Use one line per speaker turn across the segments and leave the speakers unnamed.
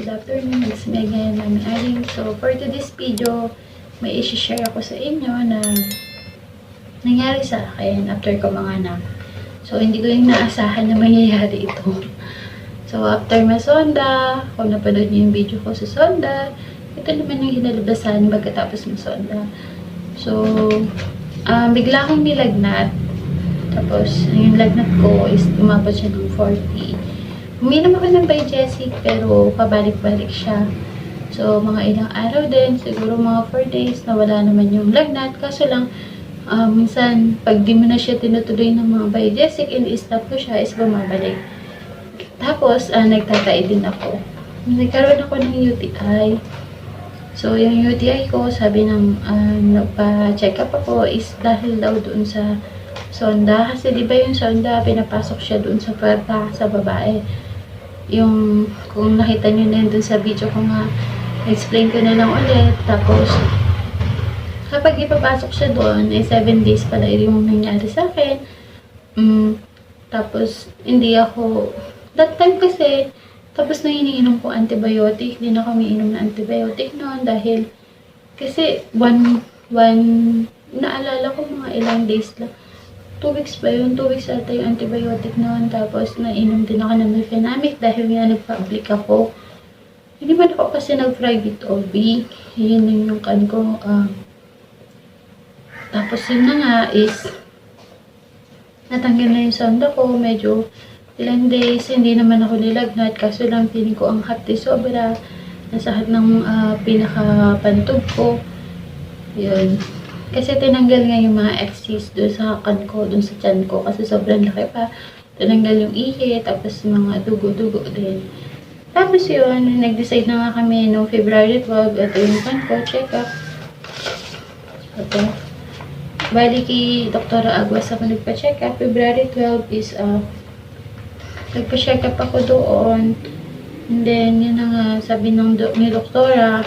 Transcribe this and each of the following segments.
good afternoon. It's me again, Mami Aling. So, for today's video, may isi-share ako sa inyo na nangyari sa akin after ko manganak. So, hindi ko yung naasahan na mangyayari ito. So, after masonda, kung napanood niyo yung video ko sa sonda, ito naman yung hinalabasan pagkatapos masonda. So, um, bigla akong nilagnat. Tapos, yung lagnat ko is umabot siya ng 40. Uminom ako ng Biogesic, pero pabalik-balik siya. So, mga ilang araw din, siguro mga 4 days, nawala naman yung lagnat. Kaso lang, ah, minsan, pag di mo na siya tinutuloy ng mga Biogesic, in-stop ko siya, is bumabalik. Tapos, ah, nagtatai din ako. Nagkaroon ako ng UTI. So, yung UTI ko, sabi ng ah, nagpa-check up ako, is dahil daw doon sa sonda. Kasi di ba yung sonda, pinapasok siya doon sa puwerta sa babae. Yung, kung nakita nyo na yun doon sa video ko nga, explain ko na lang ulit. Tapos, kapag ipapasok siya doon, eh, 7 days pala yung nangyari sa akin. Mm, tapos, hindi ako, that time kasi, tapos na iniinom ko antibiotic, hindi na kami inom na antibiotic noon dahil, kasi, one, one, naalala ko mga ilang days lang, 2 weeks ba yun? 2 weeks ata yung antibiotic noon. Tapos, nainom din ako ng mefenamic dahil nga nag-public ako. Hindi man ako kasi nag-private OB. Yun yun yung kan ko. ah. tapos, yun na nga is, natanggal na yung sonda ko. Medyo, ilang days, hindi naman ako nilagnat. Kaso lang, feeling ko ang hati sobra. Nasahat ng ah, pinaka-pantog ko. Yun. Kasi tinanggal nga yung mga exes doon sa kan ko, doon sa chan ko. Kasi sobrang laki pa. Tinanggal yung ihi, tapos mga dugo-dugo din. Tapos yun, nag-decide na nga kami noong February 12, ito yung kan ko, check up. Ito. Bali kay Dr. Aguas ako nagpa-check up. February 12 is, uh, nagpa-check up ako doon. And then, yun na nga, sabi ng do- ni doktora,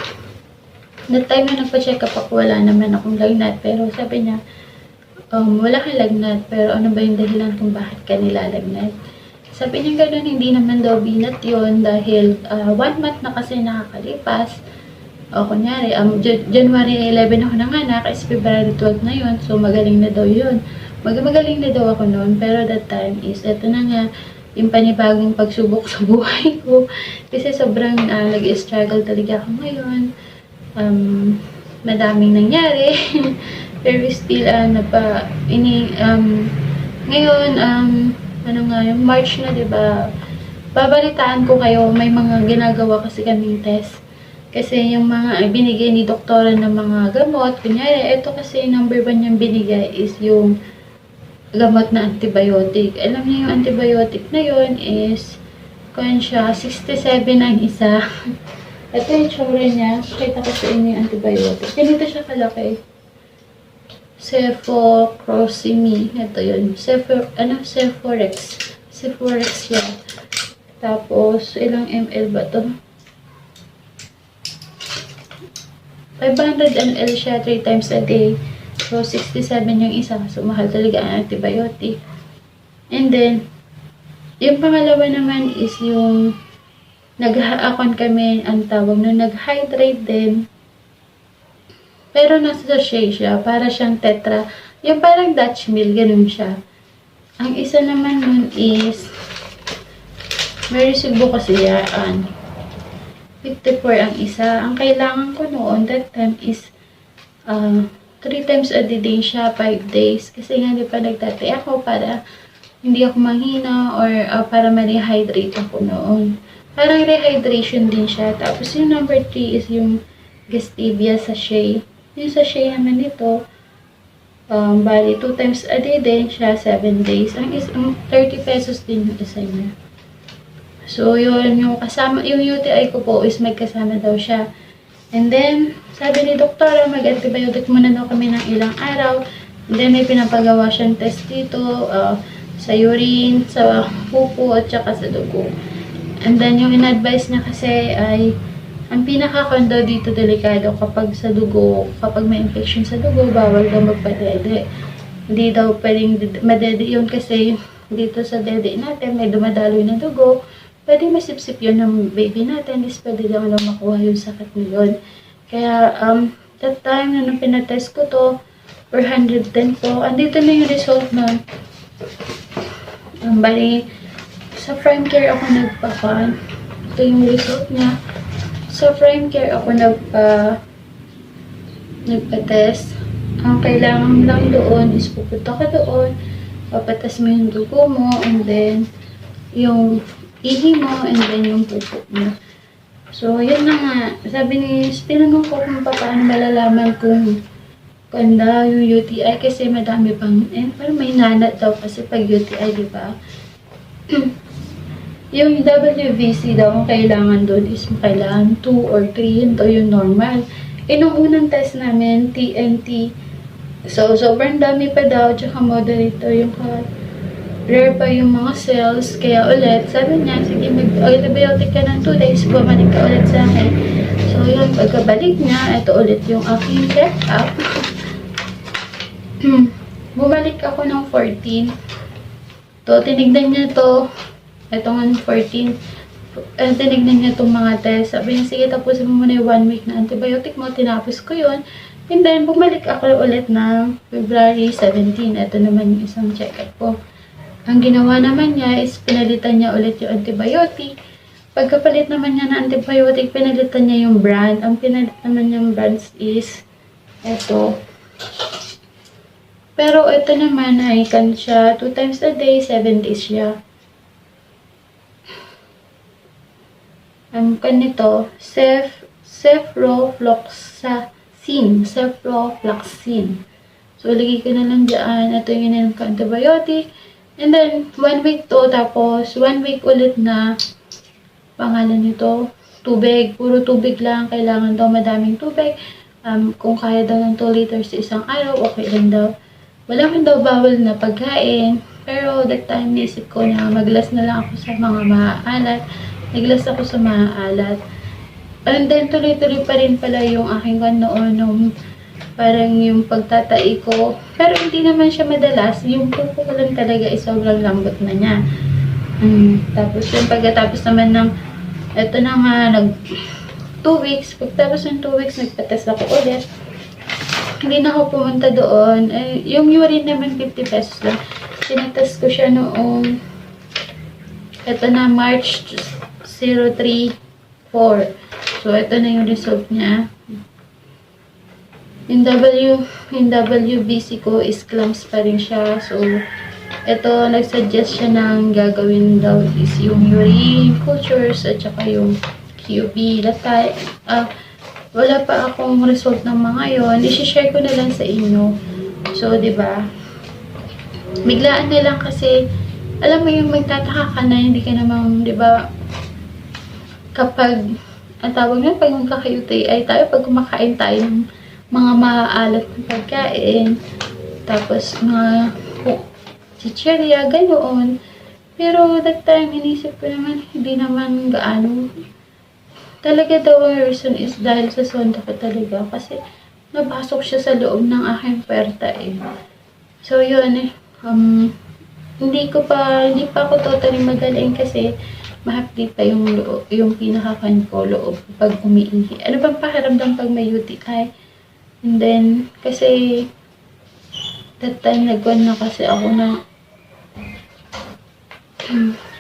That time na nagpa-check up ako, wala naman akong lagnat. Pero sabi niya, um, wala kang lagnat. Pero ano ba yung dahilan kung bakit ka nilalagnat? Sabi niya gano'n, hindi naman daw binat yon dahil ah, one month na kasi nakakalipas. O kunyari, um, Jan- January 11 ako nanganak, is February 12 na yon So magaling na daw yun. Mag magaling na daw ako noon. Pero that time is, eto na nga, yung panibagong pagsubok sa buhay ko. Kasi sobrang ah, nag-struggle talaga ako ngayon um, madaming nangyari. Pero still, uh, napa, ini, um, ngayon, um, ano nga, yung March na, di ba babalitaan ko kayo, may mga ginagawa kasi kaming test. Kasi yung mga ay, binigay ni doktora ng mga gamot, kunyari, ito kasi number one yung binigay is yung gamot na antibiotic. Alam niyo yung antibiotic na yun is, kung siya, 67 ang isa. Ito yung tsura niya. Kita ko sa inyo yung antibiotic. Ganito siya kalaki. Cephocrosimi. Ito yun. Cepho, ano? Cephorex. Cephorex siya. Tapos, ilang ml ba to? 500 ml siya 3 times a day. So, 67 yung isa. So, mahal talaga ang antibiotic. And then, yung pangalawa naman is yung nag-akon kami, ang tawag nun, nag-hydrate din. Pero nasa sachet siya, para siyang tetra. Yung parang Dutch meal, ganun siya. Ang isa naman nun is, may resibo kasi yan. 54 ang isa. Ang kailangan ko noon, that time is, uh, 3 times a day siya, 5 days. Kasi nga, di pa nagtatay ako para hindi ako manghina or uh, para ma-rehydrate ako noon. Parang rehydration din siya. Tapos yung number 3 is yung Gestivia sachet. Yung sachet naman nito, um, bali 2 times a day din siya, 7 days. Ang is, um, 30 pesos din yung isa niya. So, yun, yung kasama, yung UTI ko po is may kasama daw siya. And then, sabi ni doktora, mag-antibiotic muna daw kami ng ilang araw. And then, may pinapagawa siyang test dito, uh, sa urine, sa pupo, at saka sa dugo. And then, yung in-advise niya kasi ay, ang pinaka-condo dito delikado kapag sa dugo, kapag may infection sa dugo, bawal daw magpadede. Hindi daw pwedeng ded- madede yun kasi dito sa dede natin, may dumadaloy na dugo. pwede masipsip yun ng baby natin, is pwede lang lang makuha yung sakit na yun. Kaya, um, that time na nung pinatest ko to, 410 po, andito na yung result nun. Um, bali, sa prime care ako nagpapan. Ito yung result niya. Sa prime care ako nagpa nagpa-test. Ang kailangan lang doon is pupunta ka doon, papatas mo yung dugo mo, and then yung ihi mo, and then yung pupo mo. So, yun na nga. Sabi ni, tinanong ko kung paano malalaman kung kanda yung UTI kasi madami pang, eh, parang may nanat daw kasi pag UTI, di ba? yung WBC daw, ang kailangan doon is kailangan 2 or 3, yun daw yung normal. Eh, nung unang test namin, TNT, so, sobrang dami pa daw, tsaka moderator yung ka, rare pa yung mga cells, kaya ulit, sabi niya, sige, mag-antibiotic ka ng 2 days, bumalik ka ulit sa akin. So, yun, pagkabalik niya, ito ulit yung aking check-up. Bumalik ako ng 14. To, tinignan niya to, ito nga ng 14. Eh, tinignan niya itong mga test. Sabi niya, sige, tapusin mo muna yung one week na antibiotic mo. Tinapos ko yun. And then, bumalik ako ulit ng February 17. Ito naman yung isang check-up ko. Ang ginawa naman niya is pinalitan niya ulit yung antibiotic. Pagkapalit naman niya ng antibiotic, pinalitan niya yung brand. Ang pinalit naman niyang brands is ito. Pero ito naman kan siya 2 times a day, 7 days siya. Ang kanito, Cef, Cefrofloxacin. Cefrofloxacin. So, lagay ko na lang dyan. Ito yung ininom ko antibiotic. And then, one week to. Tapos, one week ulit na pangalan nito, tubig. Puro tubig lang. Kailangan daw madaming tubig. Um, kung kaya daw ng 2 liters sa isang araw, okay lang daw. Wala man daw bawal na pagkain. Pero that time, naisip ko na maglas na lang ako sa mga maaalat. Naglas ako sa maaalat. And then, tuloy-tuloy pa rin pala yung aking kan noon, nung parang yung pagtatai ko. Pero hindi naman siya madalas. Yung pupo ko lang talaga is sobrang lambot na niya. Mm, tapos yung pagkatapos naman ng, eto na nga, nag, 2 weeks. Pagtapos ng 2 weeks, nagpatest ako ulit. Hindi na ako pumunta doon. Eh, yung urine naman, 50 pesos lang. Tinatest ko siya noong, eto na, March 034. So, ito na yung result niya. Yung W, yung WBC ko is clumps pa rin siya. So, ito, nagsuggest siya ng gagawin daw is yung urine cultures at saka yung QB. Latay, ah, wala pa akong result ng mga yon. I-share ko na lang sa inyo. So, di ba? Biglaan na lang kasi, alam mo yung magtataka ka na, hindi ka namang, di ba, kapag, ang tawag na, pag magkaka-UTI tayo, pag kumakain tayo ng mga maaalat na pagkain, tapos mga chichirya, ganoon. Pero that time, inisip ko naman, hindi naman gaano. Talaga daw ang reason is dahil sa sonda ko talaga. Kasi nabasok siya sa loob ng aking puwerta eh. So yun eh. Um, hindi ko pa, hindi pa ako totally magaling kasi mahapdi pa yung loob, yung pinakakan ko loob pag umiihi. Ano bang pakiramdam pag may UTI? And then, kasi that time nagwan na kasi ako na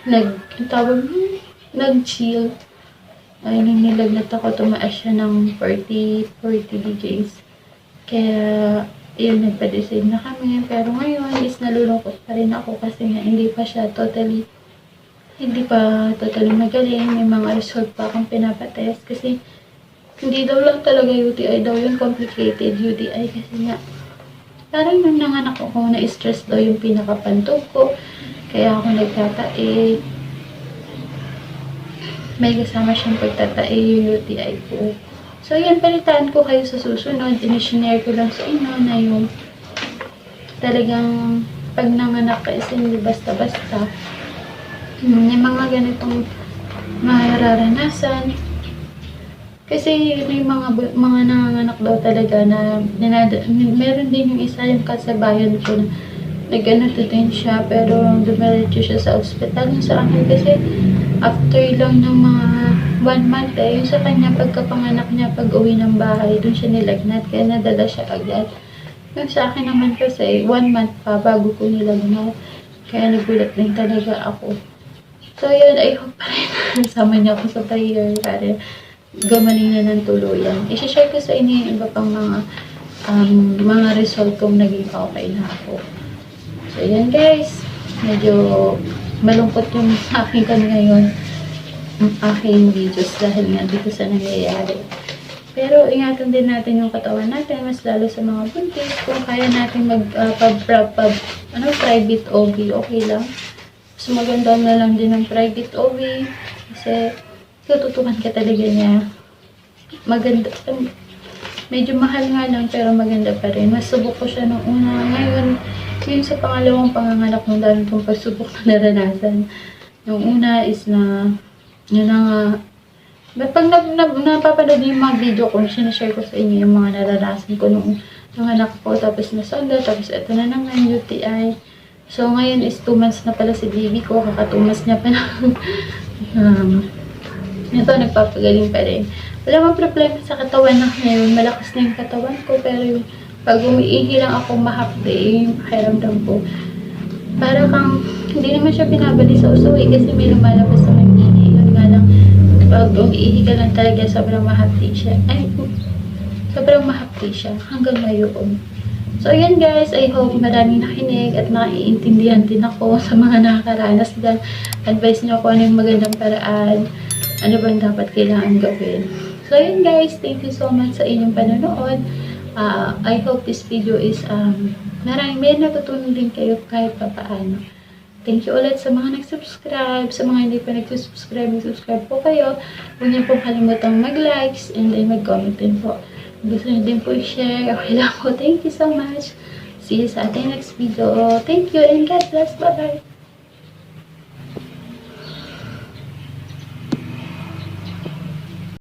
nag, tawag nag-chill. Ay, nung nilagnat ako, tumaas siya ng 40, 40 degrees. Kaya, yun, nagpa-decide na kami. Pero ngayon, is nalulungkot pa rin ako kasi nga, hindi pa siya totally, hindi pa totally magaling. May mga result pa akong pinapatest kasi, hindi daw lang talaga UTI daw yung complicated UTI kasi nga, parang nung nanganak ako, na-stress daw yung pinakapantog ko. Kaya ako nagtatae. May kasama siyang pagtatae yung UTI ko. So, yan, palitaan ko kayo sa susunod. Inishinare ko lang sa inyo na yung talagang pag nanganak ka is hindi basta-basta. Hmm, May mga ganitong mararanasan. Kasi may mga mga nanganganak daw talaga na dinada, meron din yung isa yung kasabayan ko na nagano din siya pero dumiretso siya sa ospital sa akin kasi after lang ng mga one month eh, yung sa kanya pagkapanganak niya pag uwi ng bahay, dun siya nilagnat, kaya nadala siya agad. Yung sa akin naman kasi, one month pa bago ko nilagnat. Kaya nagulat din talaga ako. So yun, I hope pa rin sama niya ako sa prayer para gumaling na ng tuluyan. I-share ko sa inyo yung iba pang mga um, mga result kung naging okay na ako. So yan guys, medyo malungkot yung aking kan ngayon ang aking videos dahil nga dito sa nangyayari. Pero ingatan din natin yung katawan natin, mas lalo sa mga buntis. Kung kaya natin mag uh, pag, pag, pag, ano, private OB, okay lang. Mas maganda na lang din ng private OB kasi tututukan ka talaga niya. Maganda. um, Medyo mahal nga lang pero maganda pa rin. Masubok ko siya nung una. Ngayon, yung sa pangalawang panganganak ng dami kong pagsubok na naranasan. Yung una is na, yun na nga, pag na, na, napapanood yung mga video ko, sinashare ko sa inyo yung mga naranasan ko nung nung anak ko, tapos nasonda, tapos ito na naman, UTI. So, ngayon is 2 months na pala si baby ko, kaka 2 months niya pa na. um, ito, nagpapagaling pa rin. Wala mang problema sa katawan na ngayon, malakas na yung katawan ko, pero yung pag umiihi lang ako mahapde, yung pakiramdam ko, para kang, hindi naman siya pinabali sa uso eh, kasi may lumalabas sa manini. Yun nga lang, pag umiihi ka lang talaga, sobrang mahapdi siya. Ay, sobrang mahapdi siya hanggang ngayon. So, ayan guys, I hope maraming nakinig at naiintindihan din ako sa mga nakakaranas dyan. Advice niyo ako ano yung magandang paraan, ano bang dapat kailangan gawin. So, ayan guys, thank you so much sa inyong panonood. Uh, I hope this video is, um, maraming may natutunan din kayo kahit pa paano. Thank you ulit sa mga nag-subscribe. Sa mga hindi pa nag-subscribe, mag-subscribe po kayo. Huwag niyo pong kalimutang mag-likes and then mag-comment din po. Gusto niyo din po i-share. Okay lang po. Thank you so much. See you sa ating next video. Thank you and God bless. Bye-bye.